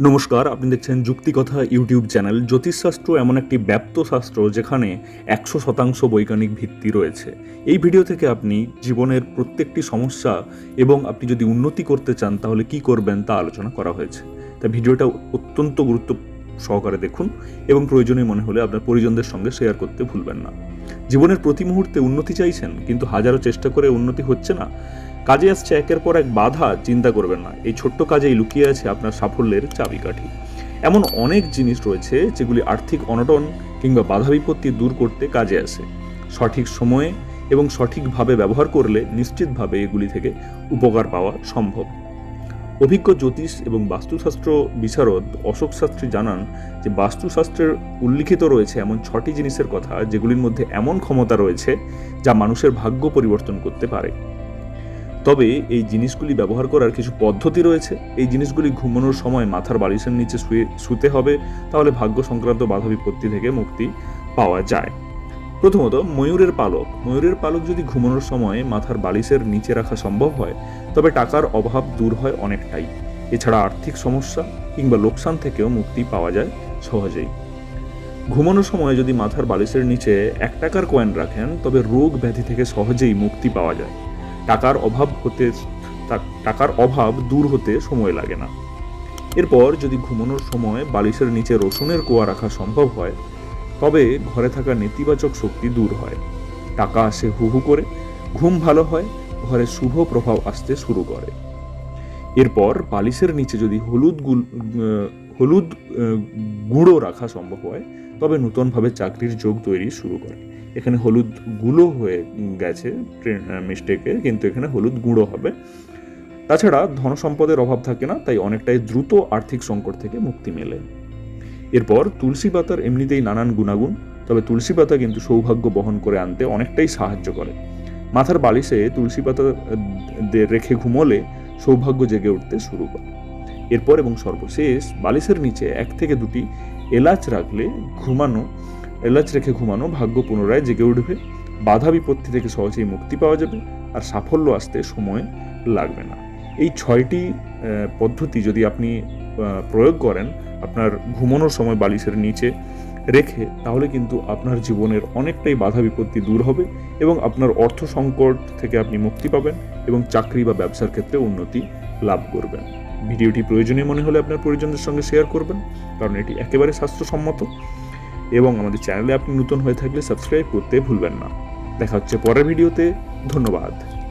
নমস্কার, আপনি দেখছেন যুক্তিকথা ইউটিউব চ্যানেল। জ্যোতিষশাস্ত্র এমন একটি ব্যাপ্ত শাস্ত্র যেখানে একশো শতাংশ বৈজ্ঞানিক ভিত্তি রয়েছে। এই ভিডিও থেকে আপনি জীবনের প্রত্যেকটি সমস্যা এবং আপনি যদি উন্নতি করতে চান, তাহলে কি করবেন তা আলোচনা করা হয়েছে। তা ভিডিওটা অত্যন্ত গুরুত্ব সহকারে দেখুন এবং প্রয়োজনীয় মনে হলে আপনার পরিজনদের সঙ্গে শেয়ার করতে ভুলবেন না। জীবনের প্রতি মুহূর্তে উন্নতি চাইছেন, কিন্তু হাজারো চেষ্টা করে উন্নতি হচ্ছে না। কাজে আসছে একের পর এক বাধা, চিন্তা করবেন না। এই ছোট্ট কাজেই লুকিয়ে আছে আপনার সাফল্যের চাবিকাঠি। এমন অনেক জিনিস রয়েছে যেগুলি আর্থিক অনটন কিংবা বাধা বিপত্তি দূর করতে কাজে আসে। সঠিক সময়ে এবং সঠিকভাবে ব্যবহার করলে নিশ্চিতভাবে এগুলি থেকে উপকার পাওয়া সম্ভব। অভিজ্ঞ জ্যোতিষ এবং বাস্তুশাস্ত্র বিশারদ অশোক শাস্ত্রী জানান যে বাস্তুশাস্ত্রের উল্লিখিত রয়েছে এমন ছটি জিনিসের কথা যেগুলির মধ্যে এমন ক্ষমতা রয়েছে যা মানুষের ভাগ্য পরিবর্তন করতে পারে। তবে এই জিনিসগুলি ব্যবহার করার কিছু পদ্ধতি রয়েছে। এই জিনিসগুলি ঘুমানোর সময় মাথার বালিশের নিচে শুয়ে শুতে হবে, তাহলে ভাগ্য সংক্রান্ত বাধা বিপত্তি থেকে মুক্তি পাওয়া যায়। প্রথমত, ময়ূরের পালক। ময়ূরের পালক যদি ঘুমানোর সময় মাথার বালিশের নিচে রাখা সম্ভব হয়, তবে টাকার অভাব দূর হয় অনেকটাই। এছাড়া আর্থিক সমস্যা কিংবা লোকসান থেকেও মুক্তি পাওয়া যায় সহজেই। ঘুমানোর সময় যদি মাথার বালিশের নিচে এক টাকার কয়েন রাখেন, তবে রোগ ব্যাধি থেকে সহজেই মুক্তি পাওয়া যায়। টাকার অভাব হতে টাকার অভাব দূর হতে সময় লাগে না। এরপর যদি ঘুমানোর সময় বালিশের নিচে রসুনের কোয়া রাখা সম্ভব হয়, তবে ঘরে থাকা নেতিবাচক শক্তি দূর হয়। টাকা আসে হু হু করে, ঘুম ভালো হয়, ঘরে শুভ প্রভাব আসতে শুরু করে। এরপর বালিশের নিচে যদি হলুদ হলুদ গুঁড়ো রাখা সম্ভব হয়, তবে নতুনভাবে চাকরির যোগ তৈরি শুরু করে। এখানে হলুদ গুঁড়ো হয়ে গেছে মিস্টেকে কিন্তু এখানে হলুদ গুঁড়ো হবে। তাছাড়া ধন সম্পদের অভাব থাকে না, তাই অনেকটাই দ্রুত আর্থিক সংকট থেকে মুক্তি মেলে। এরপর তুলসী পাতার এমনিতেই নানান গুণাগুণ, তবে তুলসী পাতা কিন্তু সৌভাগ্য বহন করে আনতে অনেকটাই সাহায্য করে। মাথার বালিশে তুলসী পাতা রেখে ঘুমোলে সৌভাগ্য জেগে উঠতে শুরু করে। এরপর এবং সর্বশেষ, বালিশের নিচে এক থেকে দুটি এলাচ রাখলে ঘুমানো এলাচ রেখে ঘুমানো ভাগ্য পুনরায় জেগে উঠবে, বাধা বিপত্তি থেকে সহজেই মুক্তি পাওয়া যাবে, আর সাফল্য আসতে সময় লাগবে না। এই ছয়টি পদ্ধতি যদি আপনি প্রয়োগ করেন, আপনার ঘুমানোর সময় বালিশের নিচে রেখে, তাহলে কিন্তু আপনার জীবনের অনেকটাই বাধা বিপত্তি দূর হবে এবং আপনার অর্থ সংকট থেকে আপনি মুক্তি পাবেন এবং চাকরি বা ব্যবসার ক্ষেত্রে উন্নতি লাভ করবেন। ভিডিওটি প্রয়োজনীয় মনে হলে আপনার পরিজনদের সঙ্গে শেয়ার করবেন, কারণ এটি একেবারে স্বাস্থ্যসম্মত। এবং আমাদের চ্যানেলে আপনি নতুন হয়ে থাকলে সাবস্ক্রাইব করতে ভুলবেন না। দেখা হচ্ছে পরের ভিডিওতে। ধন্যবাদ।